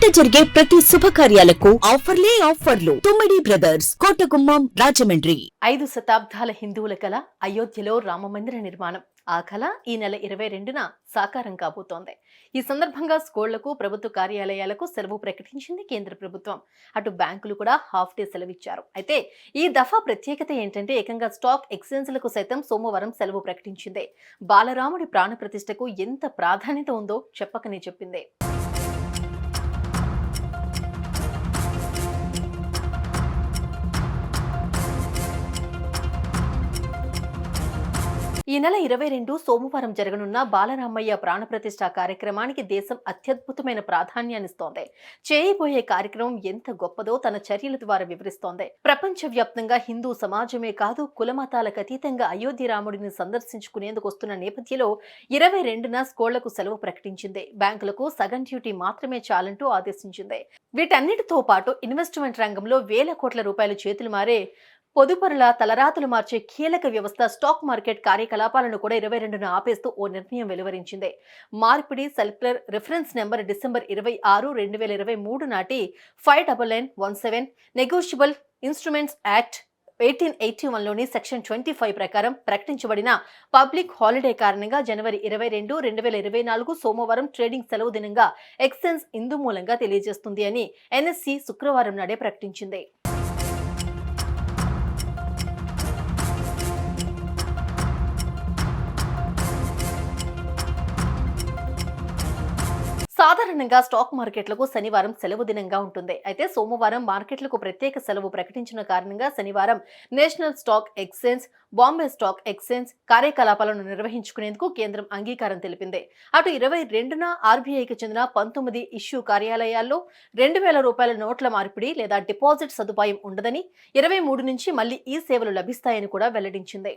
ఇంట జరిగే ప్రతి శుభకార్యాలకు ఆఫర్లే ఆఫర్లు. తుమ్మిడి బ్రదర్స్ కోటగుమ్మం రాజమండ్రి. ఐదు శతాబ్దాల హిందువుల కళ అయోధ్యలో రామమందిర నిర్మాణం. ఆ కళ ఈ నెల ఇరవై రెండున సాకారం కాబోతోంది. ఈ సందర్భంగా స్కూళ్ళకు ప్రభుత్వ కార్యాలయాలకు సెలవు ప్రకటించింది కేంద్ర ప్రభుత్వం. అటు బ్యాంకులు కూడా హాఫ్ డే సెలవిచ్చారు. అయితే ఈ దఫా ప్రత్యేకత ఏంటంటే ఏకంగా స్టాక్ ఎక్స్చేంజ్లకు సైతం సోమవారం సెలవు ప్రకటించింది. బాలరాముడి ప్రాణ ప్రతిష్టకు ఎంత ప్రాధాన్యత ఉందో చెప్పకనే చెప్పింది. ఈ నెల ఇరవై రెండు సోమవారం జరగనున్న బాలరామయ్య ప్రాణప్రతిష్ఠ కార్యక్రమానికి దేశం అత్యద్భుతమైన ప్రాధాన్యాన్నిస్తోంది. చేయబోయే కార్యక్రమం ఎంత గొప్పదో తన చర్యల ద్వారా వివరిస్తోంది. ప్రపంచ వ్యాప్తంగా హిందూ సమాజమే కాదు కులమతాలకు అతీతంగా అయోధ్య రాముడిని సందర్శించుకునేందుకు వస్తున్న నేపథ్యంలో ఇరవై రెండున స్కూళ్ళకు సెలవు ప్రకటించింది. బ్యాంకులకు సగం డ్యూటీ మాత్రమే చాలంటూ ఆదేశించింది. వీటన్నిటితో పాటు ఇన్వెస్ట్మెంట్ రంగంలో వేల కోట్ల రూపాయలు చేతులు మారే పొదుపరుల తలరాతులు మార్చే కీలక వ్యవస్థ స్టాక్ మార్కెట్ కార్యకలాపాలను కూడా ఇరవై రెండున ఆపేస్తూ ఓ నిర్ణయం వెలువరించింది. మార్పిడి సర్క్యులర్ రిఫరెన్స్ నెంబర్ డిసెంబర్ ఇరవై ఆరు రెండు వేల ఇరవై మూడు నాటి five double nine one seven negotiable instruments act eighteen eighty వన్లోని section twenty five ప్రకారం ప్రకటించబడిన పబ్లిక్ హాలిడే కారణంగా జనవరి ఇరవై రెండు రెండు వేల ఇరవై నాలుగు సోమవారం ట్రేడింగ్ సెలవు దినంగా ఎక్సెన్స్ ఇందు మూలంగా తెలియజేస్తుంది అని ఎన్ఎస్సి శుక్రవారం నాడే ప్రకటించింది. సాధారణంగా స్టాక్ మార్కెట్లకు శనివారం సెలవు దినంగా ఉంటుంది. అయితే సోమవారం మార్కెట్లకు ప్రత్యేక సెలవు ప్రకటించిన కారణంగా శనివారం national stock exchange Bombay stock exchange కార్యకలాపాలను నిర్వహించుకునేందుకు కేంద్రం అంగీకారం తెలిపింది. అటు ఇరవై రెండున ఆర్బీఐకి చెందిన పంతొమ్మిది ఇష్యూ కార్యాలయాల్లో రెండు వేల రూపాయల నోట్ల మార్పిడి లేదా డిపాజిట్ సదుపాయం ఉండదని ఇరవై మూడు నుంచి మళ్ళీ ఈ సేవలు లభిస్తాయని కూడా వెల్లడించింది.